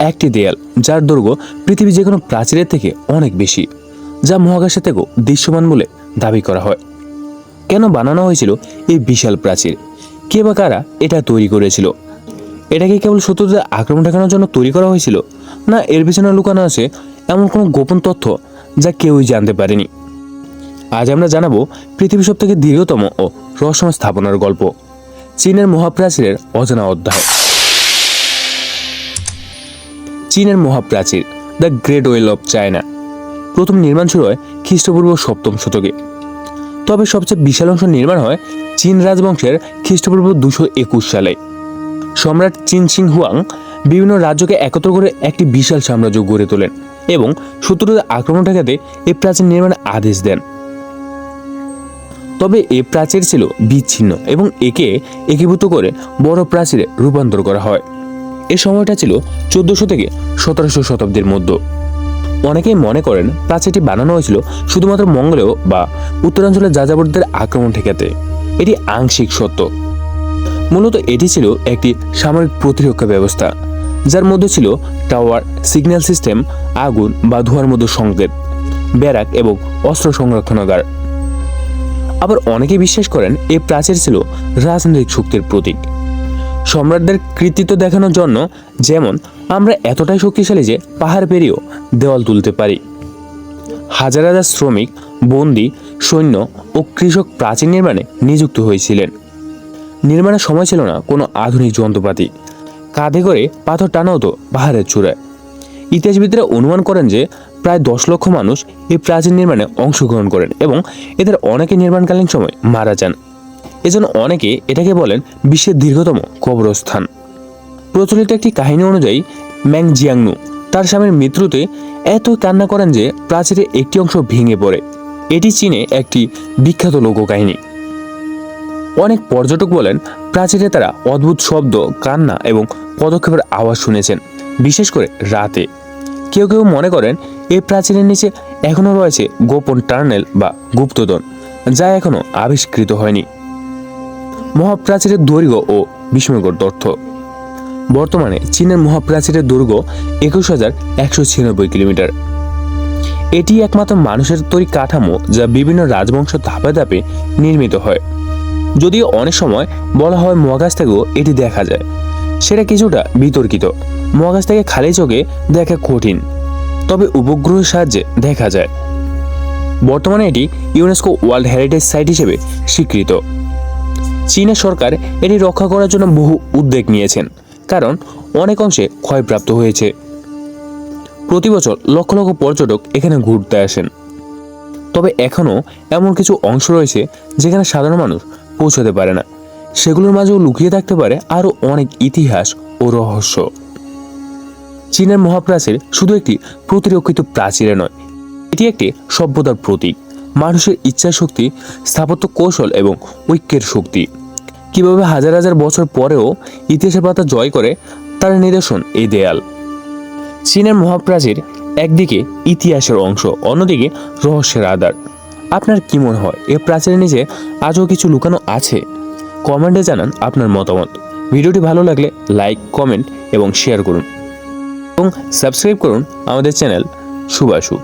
একটি দেয়াল, যার দৈর্ঘ্য পৃথিবী যে কোনো প্রাচীরের থেকে অনেক বেশি, যা মহাকাশের থেকেও দৃশ্যমান বলে দাবি করা হয়। কেন বানানো হয়েছিল এই বিশাল প্রাচীর? কে বা কারা এটা তৈরি করেছিল? এটাকে কেবল শত্রুদের আক্রমণ ঠেকানোর জন্য তৈরি করা হয়েছিল? না এর পিছনে লুকানো আছে এমন কোনো গোপন তথ্য যা কেউই জানতে পারেনি? আজ আমরা জানাব পৃথিবীর সব থেকে দীর্ঘতম ও রহস্যময় স্থাপনার গল্প, চীনের মহাপ্রাচীরের অজানা অধ্যায়। চীনের মহাপ্রাচীর, the Great Wall of China. প্রথম নির্মাণ শুরু হয় খ্রিস্টপূর্ব সপ্তম শতকে। তবে সবচেয়ে বিশাল অংশ নির্মাণ হয় চীন রাজবংশের খ্রিস্টপূর্ব দুশো একুশ সালে। সম্রাট চিন সিং হুয়াং বিভিন্ন রাজ্যকে একত্র করে একটি বিশাল সাম্রাজ্য গড়ে তোলেন এবং শত্রুদের আক্রমণ ঠেকাতে এই প্রাচীর নির্মাণের আদেশ দেন। তবে এ প্রাচীর ছিল বিচ্ছিন্ন এবং একে একীভূত করে বড় প্রাচীরে রূপান্তর করা হয়। এ সময়টা ছিল চোদ্দশো থেকে সতেরোশো শতাব্দীর মধ্যে। অনেকেই মনে করেন প্রাচীরটি বানানো হয়েছিল শুধুমাত্র মঙ্গলেও বা উত্তরাঞ্চলের যাযাবরদের আক্রমণ ঠেকাতে। এটি আংশিক সত্য। মূলত এটি ছিল একটি সামরিক প্রতিরক্ষা ব্যবস্থা, যার মধ্যে ছিল টাওয়ার, সিগন্যাল সিস্টেম, আগুন বা ধোঁয়ার মতো সংকেত, ব্যারাক এবং অস্ত্র সংরক্ষণাগার। আবার অনেকে বিশ্বাস করেন এই প্রাচীর ছিল রাজনৈতিক শক্তির প্রতীক। সম্রাটদের কৃতিত্ব দেখানোর জন্য যেমন আমরা এতটাই শক্তিশালী যে পাহাড় পেরিয়েও দেওয়াল তুলতে পারি। হাজার হাজার শ্রমিক, বন্দি, সৈন্য ও কৃষক প্রাচীন নির্মাণে নিযুক্ত হয়েছিলেন। নির্মাণের সময় ছিল না কোনো আধুনিক যন্ত্রপাতি। কাঁধে করে পাথর টানা হতো পাহাড়ের চূড়ায়। ইতিহাসবিদরা অনুমান করেন যে প্রায় দশ লক্ষ মানুষ এই প্রাচীন নির্মাণে অংশগ্রহণ করেন এবং এদের অনেকে নির্মাণকালীন সময় মারা যান। এজন্য অনেকে এটাকে বলেন বিশ্বের দীর্ঘতম কবরস্থান। প্রচলিত একটি কাহিনী অনুযায়ী, ম্যাং জিয়াংনু তার স্বামীর মৃত্যুতে এত কান্না করেন যে প্রাচীরের একটি অংশ ভেঙে পড়ে। এটি চীনে একটি বিখ্যাত লোককাহিনী। অনেক পর্যটক বলেন, প্রাচীরে তারা অদ্ভুত শব্দ, কান্না এবং পদক্ষেপের আওয়াজ শুনেছেন, বিশেষ করে রাতে। কেউ কেউ মনে করেন এই প্রাচীরের নিচে এখনও রয়েছে গোপন টার্নেল বা গুপ্তদন যা এখনও আবিষ্কৃত হয়নি। মহাপ্রাচীরের দৈর্ঘ্য ও বিস্ময়কর তথ্য। বর্তমানে চীনের মহাপ্রাচীরের দৈর্ঘ্য একুশ হাজার একশো ছিয়ানব্বই কিলোমিটার। এটি একমাত্র মানুষের তৈরি কাঠামো যা বিভিন্ন রাজবংশ ধাপে ধাপে নির্মিত হয়। যদিও অনেক সময় বলা হয় মহাকাশ থেকেও এটি দেখা যায়। সেটা কিছুটা বিতর্কিত। মহাকাশ থেকে খালি চোখে দেখা কঠিন, তবে উপগ্রহের সাহায্যে দেখা যায়। বর্তমানে এটি ইউনেস্কো ওয়ার্ল্ড হেরিটেজ সাইট হিসেবে স্বীকৃত। চীনের সরকার এটি রক্ষা করার জন্য বহু উদ্যোগ নিয়েছেন, কারণ অনেক অংশে ক্ষয়প্রাপ্ত হয়েছে। প্রতি বছর লক্ষ লক্ষ পর্যটক এখানে ঘুরতে আসেন। তবে এখনও এমন কিছু অংশ রয়েছে যেখানে সাধারণ মানুষ পৌঁছাতে পারে না। সেগুলোর মাঝেও লুকিয়ে থাকতে পারে আরও অনেক ইতিহাস ও রহস্য। চীনের মহাপ্রাচীর শুধু একটি প্রতিরক্ষিত প্রাচীরে নয়, এটি একটি সভ্যতার প্রতীক। মানুষের ইচ্ছা শক্তি স্থাপত্য কৌশল এবং ঐক্যের শক্তি। কীভাবে হাজার হাজার বছর পরেও ইতিহাসের পাতা জয় করে তার নিদর্শন এই দেয়াল। চীনের মহাপ্রাচীর একদিকে ইতিহাসের অংশ, অন্যদিকে রহস্যের আধার। আপনার কি মনে হয়, এ প্রাচীরের নিচে আজও কিছু লুকানো আছে? কমেন্টে জানান আপনার মতামত। ভিডিওটি ভালো লাগলে লাইক, কমেন্ট এবং শেয়ার করুন। এবং সাবস্ক্রাইব করুন আমাদের চ্যানেল সুবাসু